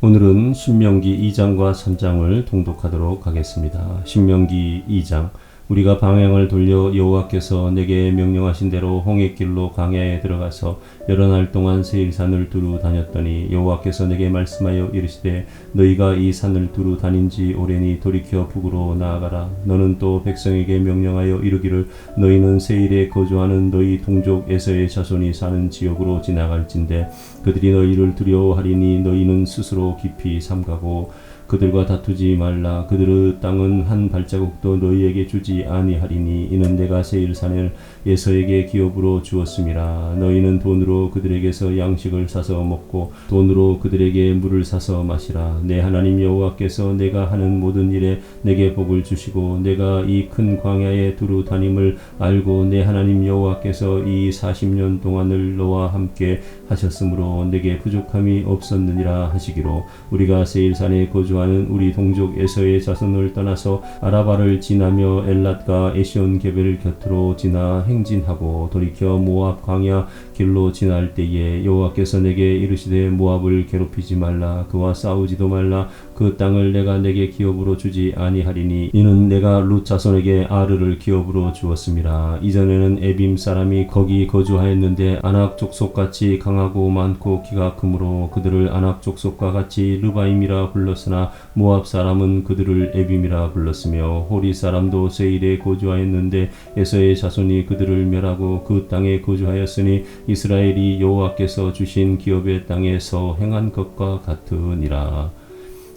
오늘은 신명기 2장과 3장을 통독하도록 하겠습니다. 신명기 2장 우리가 방향을 돌려 여호와께서 내게 명령하신 대로 홍해길로 광야에 들어가서 여러 날 동안 세일 산을 두루 다녔더니 여호와께서 내게 말씀하여 이르시되 너희가 이 산을 두루 다닌 지 오래니 돌이켜 북으로 나아가라. 너는 또 백성에게 명령하여 이르기를 너희는 세일에 거주하는 너희 동족 에서의 자손이 사는 지역으로 지나갈진대 그들이 너희를 두려워하리니 너희는 스스로 깊이 삼가고 그들과 다투지 말라. 그들의 땅은 한 발자국도 너희에게 주지 아니하리니 이는 내가 세일산을 예서에게 기업으로 주었음이라 너희는 돈으로 그들에게서 양식을 사서 먹고 돈으로 그들에게 물을 사서 마시라. 내 하나님 여호와께서 내가 하는 모든 일에 내게 복을 주시고 내가 이 큰 광야에 두루 다님을 알고 내 하나님 여호와께서 이 40년 동안을 너와 함께 하셨으므로 내게 부족함이 없었느니라 하시기로 우리가 세일산에 거주 하는 우리 동족 에서의 자손을 떠나서 아라바를 지나며 엘랏과 에시온 게벨 곁으로 지나 행진하고 돌이켜 모압 광야 길로 지날 때에 여호와께서 내게 이르시되 모압을 괴롭히지 말라. 그와 싸우지도 말라. 그 땅을 내가 내게 기업으로 주지 아니하리니 이는 내가 룻 자손에게 아르를 기업으로 주었음이라 이전에는 에빔 사람이 거기 거주하였는데 아낙 족속같이 강하고 많고 키가 크므로 그들을 아낙 족속과 같이 르바임이라 불렀으나 모압 사람은 그들을 에빔이라 불렀으며 호리 사람도 세일에 거주하였는데 에서의 자손이 그들을 멸하고 그 땅에 거주하였으니 이스라엘이 여호와께서 주신 기업의 땅에서 행한 것과 같으니라.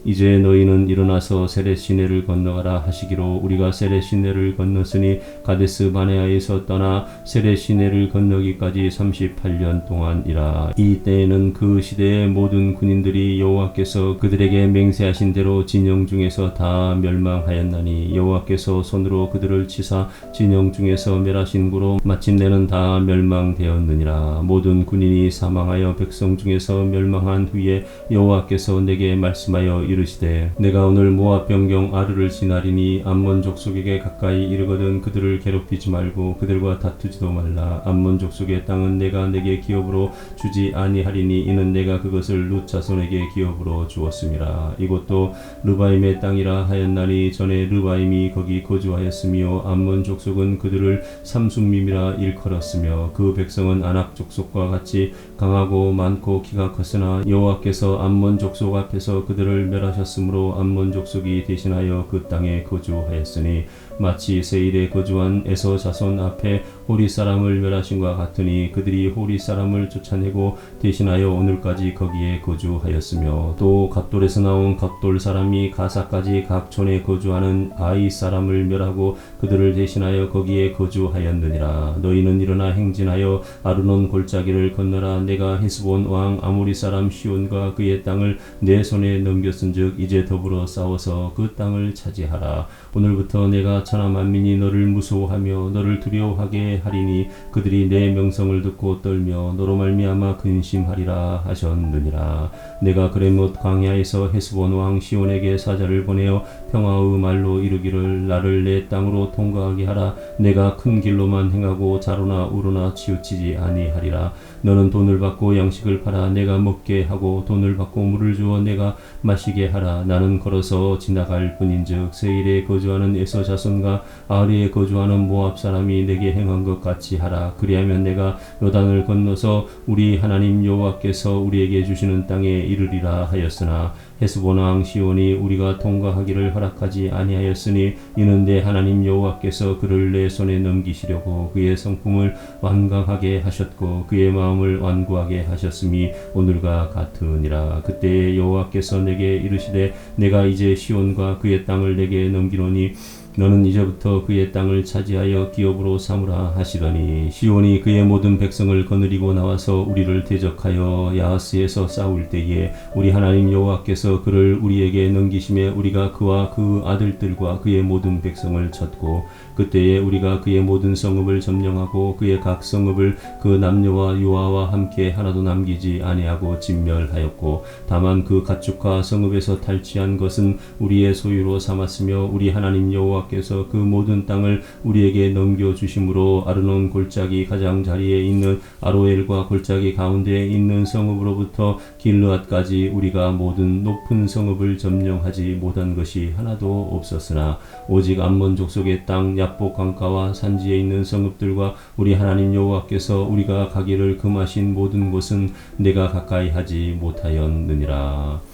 이제 너희는 일어나서 세레 시내를 건너가라 하시기로 우리가 세레 시내를 건넜으니 가데스 바네아에서 떠나 세레 시내를 건너기까지 38년 동안이라. 이 때에는 그 시대의 모든 군인들이 여호와께서 그들에게 맹세하신 대로 진영 중에서 다 멸망하였나니 여호와께서 손으로 그들을 치사 진영 중에서 멸하신 고로 마침내는 다 멸망되었느니라. 모든 군인이 사망하여 백성 중에서 멸망한 후에 여호와께서 내게 말씀하여 이르시되 내가 오늘 모압 변경 아르를 지나리니 암몬 족속에게 가까이 이르거든 그들을 괴롭히지 말고 그들과 다투지도 말라. 암몬 족속의 땅은 내가 내게 기업으로 주지 아니하리니 이는 내가 그것을 룻 자손에게 기업으로 주었음이라 이곳도 르바임의 땅이라 하였나니 전에 르바임이 거기 거주하였으며 암몬 족속은 그들을 삼순밈이라 일컬었으며 그 백성은 아낙 족속과 같이 강하고 많고 키가 컸으나 여호와께서 암몬 족속 앞에서 그들을 멸 하셨으므로 암몬 족속이 대신하여 그 땅에 거주하였으니 마치 세일에 거주한 에서 자손 앞에 호리 사람을 멸하신 과 같으니 그들이 호리 사람을 쫓아내고 대신하여 오늘까지 거기에 거주하였으며 또 갑돌에서 나온 갑돌 사람이 가사까지 각 촌에 거주하는 아이 사람을 멸하고 그들을 대신하여 거기에 거주하였느니라. 너희는 일어나 행진하여 아르논 골짜기를 건너라. 내가 헤스본 왕 아모리 사람 시온과 그의 땅을 내 손에 넘겼은즉 이제 더불어 싸워서 그 땅을 차지하라. 오늘부터 내가 천하 만민이 너를 무서워하며 너를 두려워하게 하리니 그들이 내 명성을 듣고 떨며 너로 말미암아 근심하리라 하셨느니라. 내가 그레못 광야에서 헤스본 왕 시온에게 사자를 보내어 평화의 말로 이르기를 나를 내 땅으로 통과하게 하라. 내가 큰 길로만 행하고 자로나 우로나 치우치지 아니하리라. 너는 돈을 받고 양식을 팔아 내가 먹게 하고 돈을 받고 물을 주어 내가 마시게 하라. 나는 걸어서 지나갈 뿐인즉 세일에 거주하는 에서 자손과 아리에 거주하는 모압 사람이 내게 행한 것 같이 하라. 그리하면 내가 요단을 건너서 우리 하나님 여호와께서 우리에게 주시는 땅에 이르리라 하였으나 헤스본 왕 시온이 우리가 통과하기를 허락하지 아니하였으니 이는 내 하나님 여호와께서 그를 내 손에 넘기시려고 그의 성품을 완강하게 하셨고 그의 마음을 완고하게 하셨음이 오늘과 같으니라. 그때 여호와께서 내게 이르시되 내가 이제 시온과 그의 땅을 내게 넘기노니 너는 이제부터 그의 땅을 차지하여 기업으로 삼으라 하시더니 시온이 그의 모든 백성을 거느리고 나와서 우리를 대적하여 야하스에서 싸울 때에 우리 하나님 여호와께서 그를 우리에게 넘기심에 우리가 그와 그 아들들과 그의 모든 백성을 쳤고 그때에 우리가 그의 모든 성읍을 점령하고 그의 각 성읍을 그 남녀와 유아와 함께 하나도 남기지 아니하고 진멸하였고 다만 그 가축과 성읍에서 탈취한 것은 우리의 소유로 삼았으며 우리 하나님 여호와 여호와께서 그 모든 땅을 우리에게 넘겨 주심으로 아르논 골짜기 가장 자리에 있는 아로엘과 골짜기 가운데에 있는 성읍으로부터 길르앗까지 우리가 모든 높은 성읍을 점령하지 못한 것이 하나도 없었으나 오직 암몬 족속의 땅 야복 강가와 산지에 있는 성읍들과 우리 하나님 여호와께서 우리가 가기를 금하신 모든 곳은 내가 가까이 하지 못하였느니라.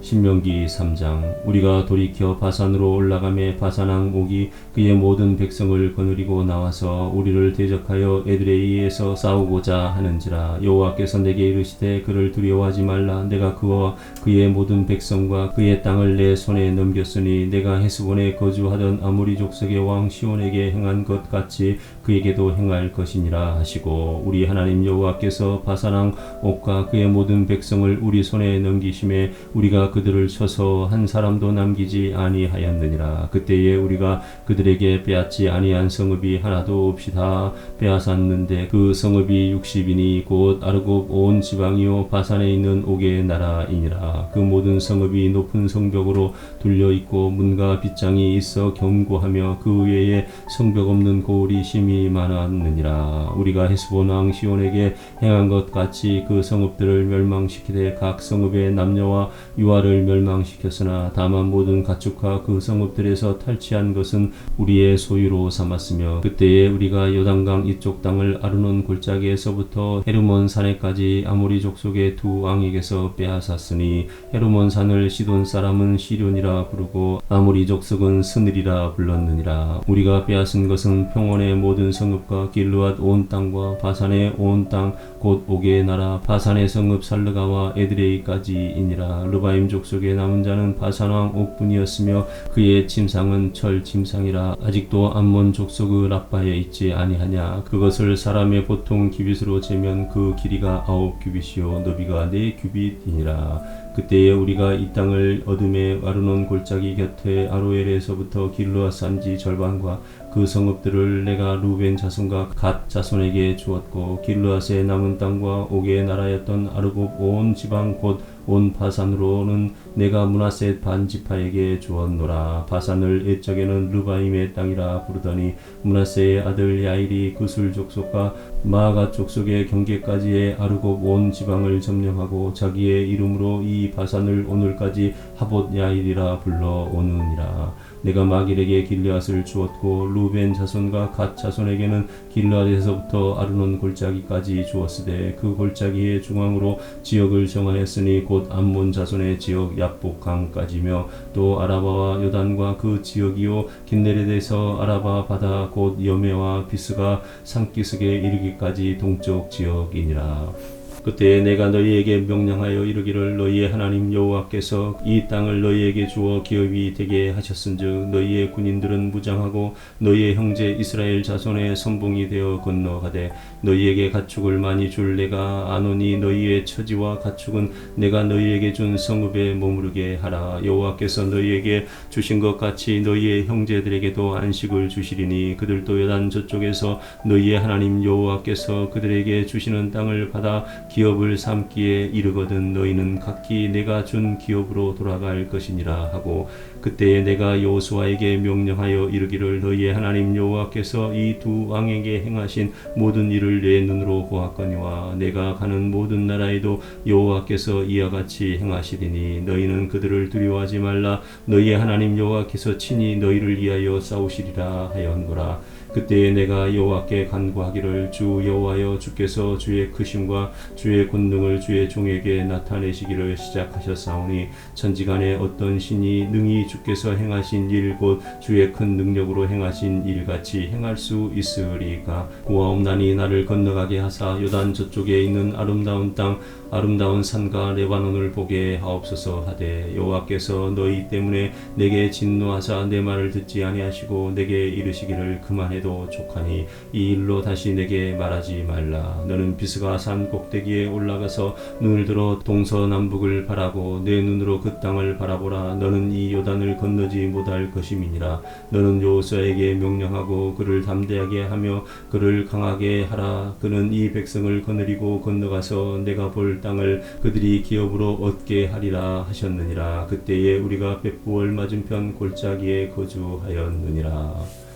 신명기 3장 우리가 돌이켜 바산으로 올라가매 바산왕 옥이 그의 모든 백성을 거느리고 나와서 우리를 대적하여 에드레이에서 싸우고자 하는지라 여호와께서 내게 이르시되 그를 두려워하지 말라. 내가 그와 그의 모든 백성과 그의 땅을 내 손에 넘겼으니 내가 헤스본에 거주하던 아모리 족속의 왕 시온에게 행한 것 같이 그에게도 행할 것이니라 하시고 우리 하나님 여호와께서 바산왕 옥과 그의 모든 백성을 우리 손에 넘기심에 우리가 그들을 쳐서 한 사람도 남기지 아니하였느니라. 그때에 우리가 그들에게 빼앗지 아니한 성읍이 하나도 없이 다. 빼앗았는데 그 성읍이 60이니 곧 아르곱 온 지방이요 바산에 있는 옥의 나라이니라. 그 모든 성읍이 높은 성벽으로 둘려 있고 문과 빗장이 있어 견고하며 그 외에 성벽 없는 고을이 심히 많았느니라. 우리가 헤스본 왕 시온에게 행한 것 같이 그 성읍들을 멸망시키되 각 성읍의 남녀와 유아 를 멸망시켰으나 다만 모든 가축과 그 성읍들에서 탈취한 것은 우리의 소유로 삼았으며 그때에 우리가 요단강 이쪽 땅을 아르논 골짜기에서부터 헤르몬 산에까지 아모리 족속의 두 왕에게서 빼앗았으니 헤르몬 산을 시돈 사람은 시륜이라 부르고 아모리 족속은 스늘이라 불렀느니라. 우리가 빼앗은 것은 평원의 모든 성읍과 길르앗 온 땅과 바산의 온 땅곧 옥의 나라 바산의 성읍 살르가와 에드레이까지이니라. 르바임 족속의 남은 자는 바산왕 옥분이었으며 그의 침상은 철 침상이라 아직도 암몬 족속의 라빠에 있지 아니하냐. 그것을 사람의 보통 기빗으로 재면 그 길이가 아홉 규빗이요. 너비가 네 규빗이니라. 그때에 우리가 이 땅을 어둠의 아르논 골짜기 곁에 아로엘에서부터 길르아 산지 절반과 그 성읍들을 내가 루벤 자손과 갓 자손에게 주었고 길르앗의 남은 땅과 옥의 나라였던 아르곱 온 지방 곧 온 바산으로는 내가 문하셋 반지파에게 주었노라. 바산을 옛적에는 르바임의 땅이라 부르더니 문하세의 아들 야일이 그술 족속과 마아가 족속의 경계까지의 아르곱 온 지방을 점령하고 자기의 이름으로 이 바산을 오늘까지 하봇 야일이라 불러 오느니라 내가 마길에게 길르앗을 주었고 루벤 자손과 갓 자손에게는 길르앗에서부터 아르논 골짜기까지 주었으되 그 골짜기의 중앙으로 지역을 정하였으니 곧 암몬 자손의 지역 야복 강까지며 또 아라바와 요단과 그 지역이요 긴네렛에서 아라바 바다 곧 여메와 비스가 산기슭에 이르기까지 동쪽 지역이니라 그때 내가 너희에게 명령하여 이르기를 너희의 하나님 여호와께서 이 땅을 너희에게 주어 기업이 되게 하셨은즉 너희의 군인들은 무장하고 너희의 형제 이스라엘 자손의 선봉이 되어 건너가되 너희에게 가축을 많이 줄 내가 아노니 너희의 처지와 가축은 내가 너희에게 준 성읍에 머무르게 하라. 여호와께서 너희에게 주신 것 같이 너희의 형제들에게도 안식을 주시리니 그들도 여단 저쪽에서 너희의 하나님 여호와께서 그들에게 주시는 땅을 받아 기 업을 삼기에 이르거든 너희는 각기 내가 준 기업으로 돌아갈 것이니라 하고 그때에 내가 여호수아에게 명령하여 이르기를 너희의 하나님 여호와께서 이 두 왕에게 행하신 모든 일을 내 눈으로 보았거니와 내가 가는 모든 나라에도 여호와께서 이와 같이 행하시리니 너희는 그들을 두려워하지 말라 너희의 하나님 여호와께서 친히 너희를 위하여 싸우시리라 하였노라 그때에 내가 여호와께 간구하기를 주 여호와여 주께서 주의 크심과 주의 권능을 주의 종에게 나타내시기를 시작하셨사오니 천지간에 어떤 신이 능히 주께서 행하신 일 곧 주의 큰 능력으로 행하신 일 같이 행할 수 있으리까 고아옵나니 나를 건너가게 하사 요단 저쪽에 있는 아름다운 땅 아름다운 산과 레바논을 보게 하옵소서 하되 여호와께서 너희 때문에 내게 진노하사 내 말을 듣지 아니하시고 내게 이르시기를 그만해 해도 족하니 이 일로 다시 내게 말하지 말라. 너는 비스가 산 꼭대기에 올라가서 눈을 들어 동서남북을 바라고 내 눈으로 그 땅을 바라보라. 너는 이 요단을 건너지 못할 것임이니라. 너는 요수아에게 명령하고 그를 담대하게 하며 그를 강하게 하라. 그는 이 백성을 거느리고 건너가서 내가 볼 땅을 그들이 기업으로 얻게 하리라 하셨느니라. 그때에 우리가 백부월 맞은편 골짜기에 거주하였느니라